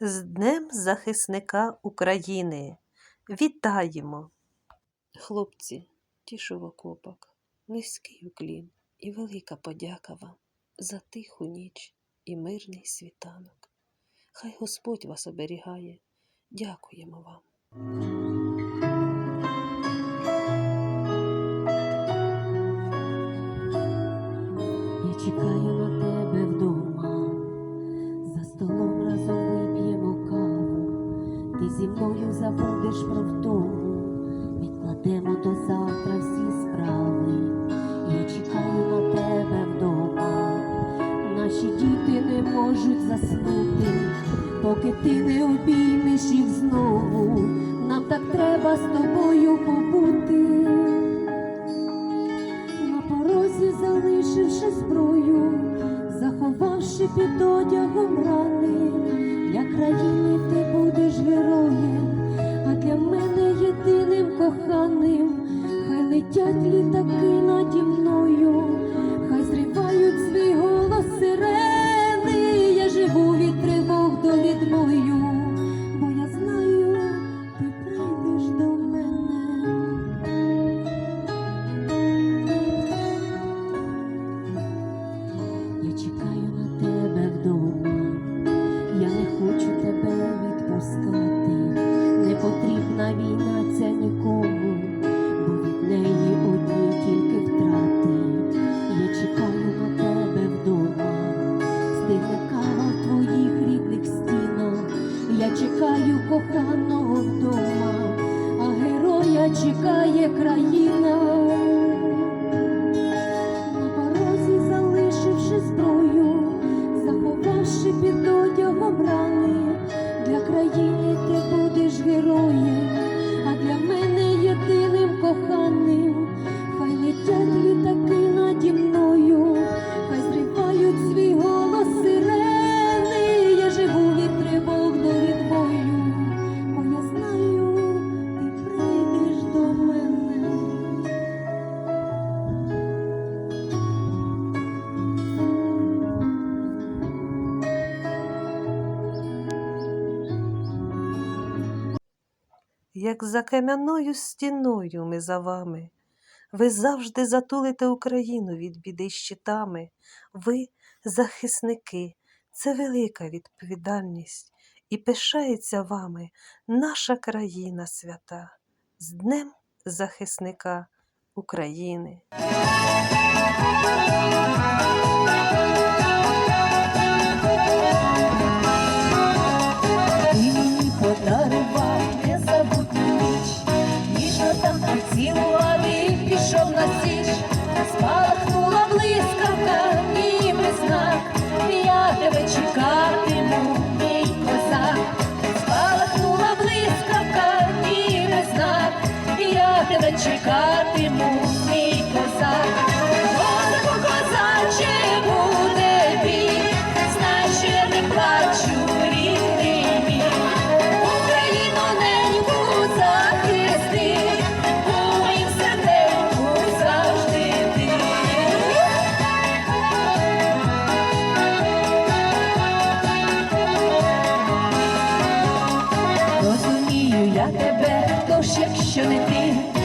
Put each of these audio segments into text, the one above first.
З Днем захисника України. Вітаємо! Хлопці, тішив окопак, низький уклін і велика подяка вам за тиху ніч і мирний світанок. Хай Господь вас оберігає. Дякуємо вам. як за кам'яною стіною ми за вами. Ви завжди затулите Україну від біди щитами. Ви захисники, це велика відповідальність і пишається вами наша країна свята з Днем захисника України. чекатиму мій козак, О, козаче буде бій, не плачу, рідний мій, Україну неньку захисти, у моїм серденьку завжди ти. Розумію я тебе, тож якщо не ти.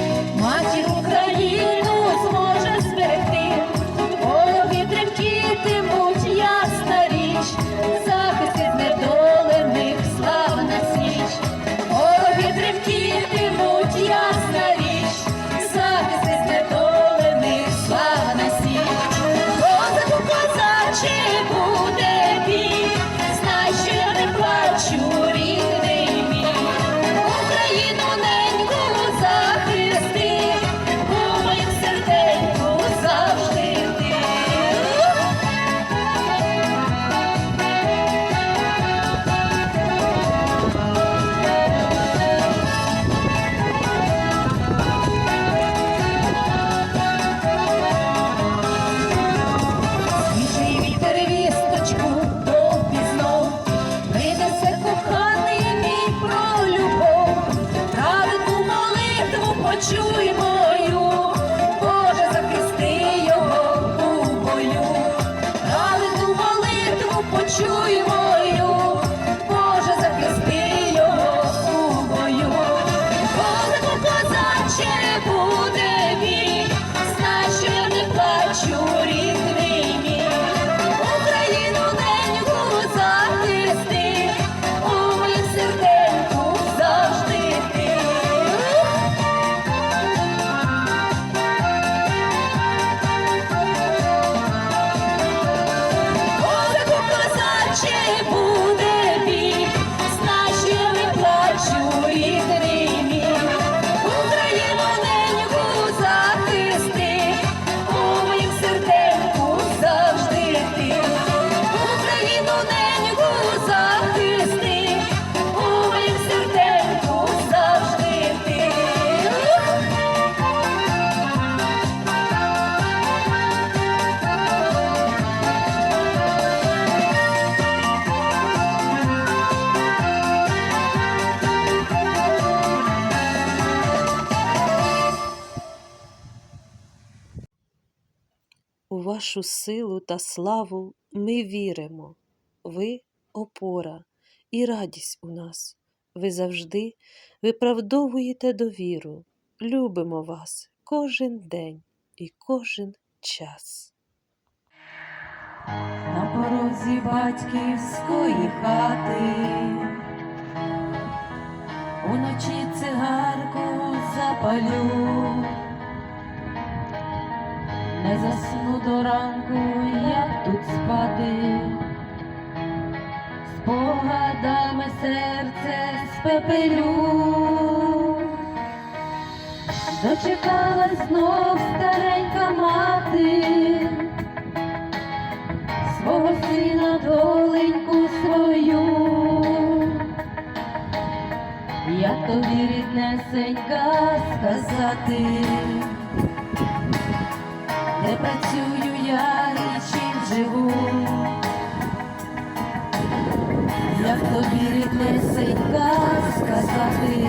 Вашу силу та славу ми віримо. Ви опора і радість у нас. Ви завжди виправдовуєте довіру. Любимо вас кожен день і кожен час. на порозі батьківської хати. Уночі цигарку запалю, не засну до ранку, як тут спати, спогадами серце спепелю. Дочекалась знов старенька мати свого сина доленьку свою. Як тобі ріднесенька сказати, працюю я і чим живу, як тобі ріднесенька сказати,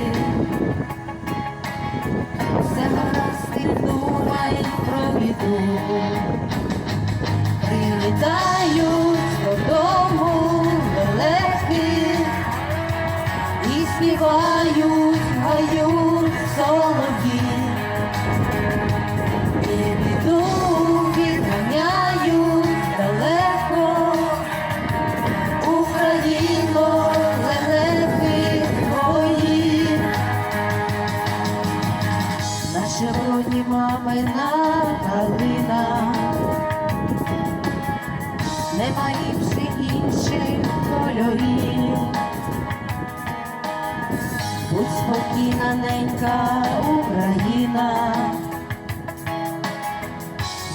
все гаразд ти думай про біду. Прилітають додому лелеки і співають гаю солов'ї, ненька Україна,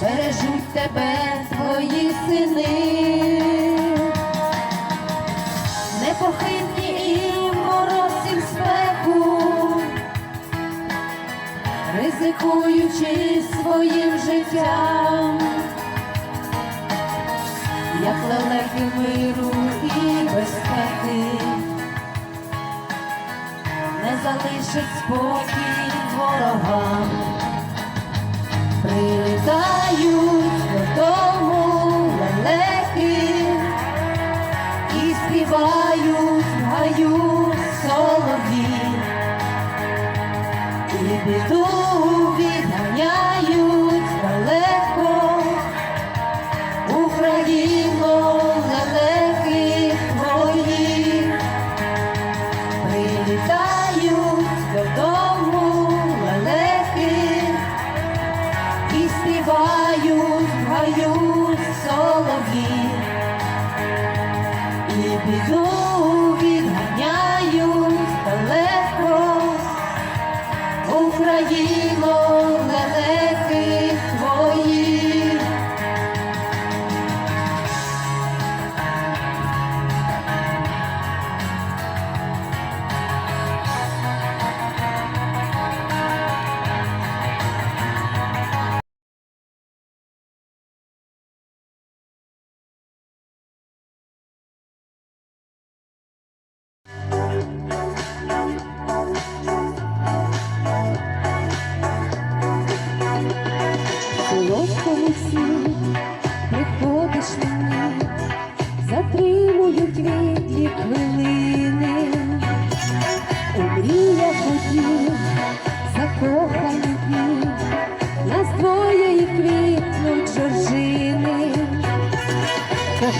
бережуть тебе твої сини, непохитні і в спеку, ризикуючи своїм життям. Як лелеки миру і безпеки, залишить спокій ворогам, прилітають додому лелеки і співають в гаю солов'ї, і біду і біду відганяють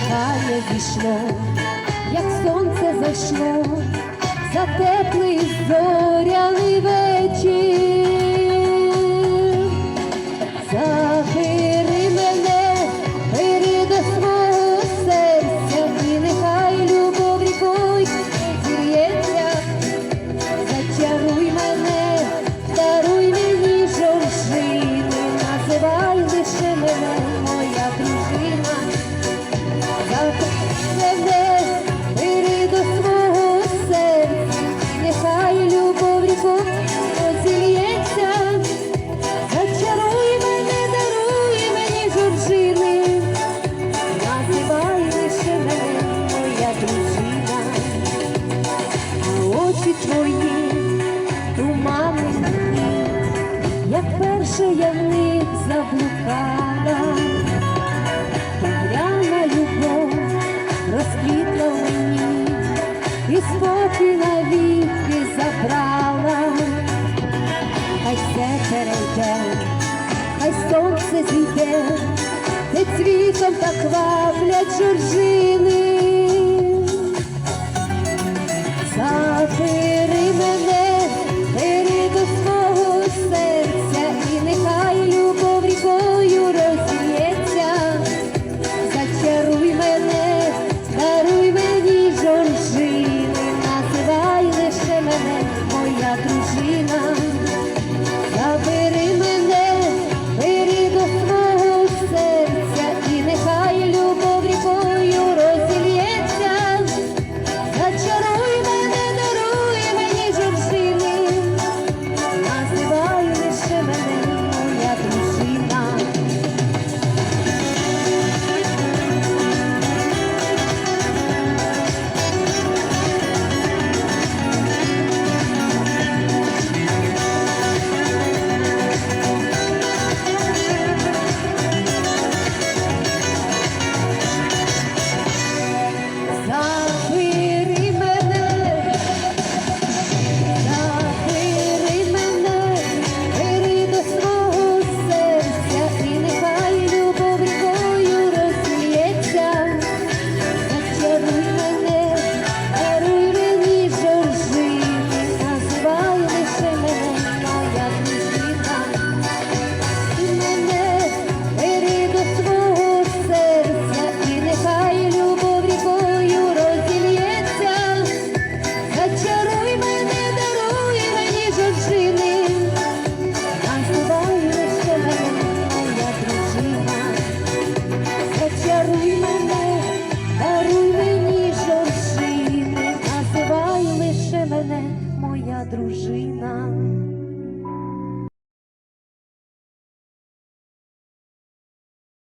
кохання зійшло, як сонце зайшло, за теплий зоряний вечір. перейде, хай сонце зійде, де цвітом так кваплять чужини. Забери мене.